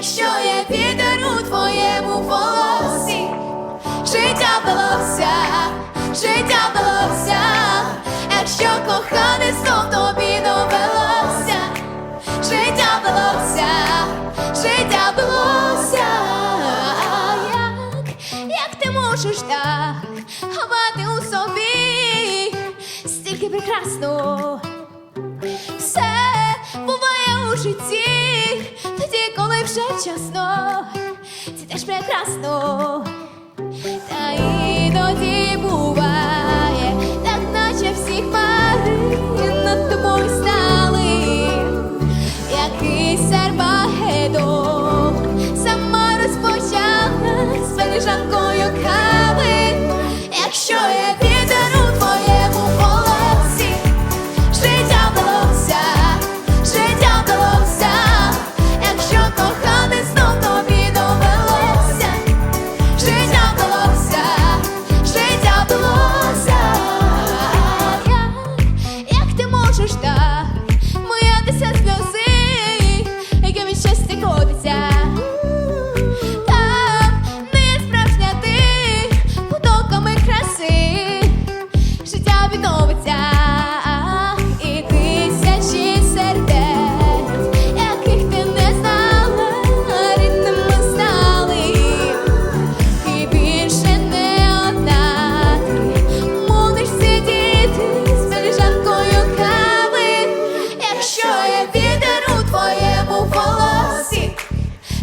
якщо є вітер у твоєму волосі, життя вдалося, життя вдалося, якщо коханий знов тобі довелося, життя вдалося, життя вдалося, як, як ти можеш так ховати у собі стільки прекрасного? Все буває у житті, nasze ciasno, ty też prekrasno.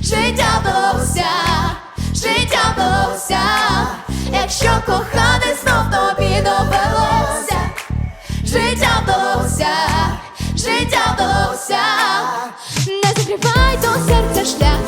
Життя вдалося, життя вдалося, якщо коханий життя вдалося, не закривай до серця шлях,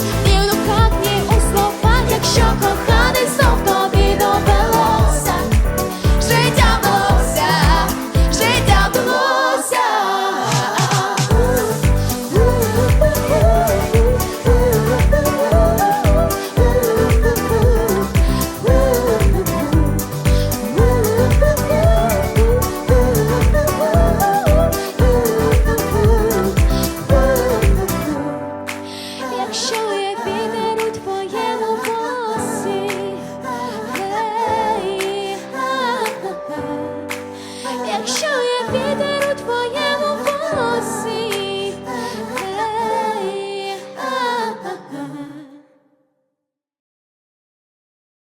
Чує вітер у твоє.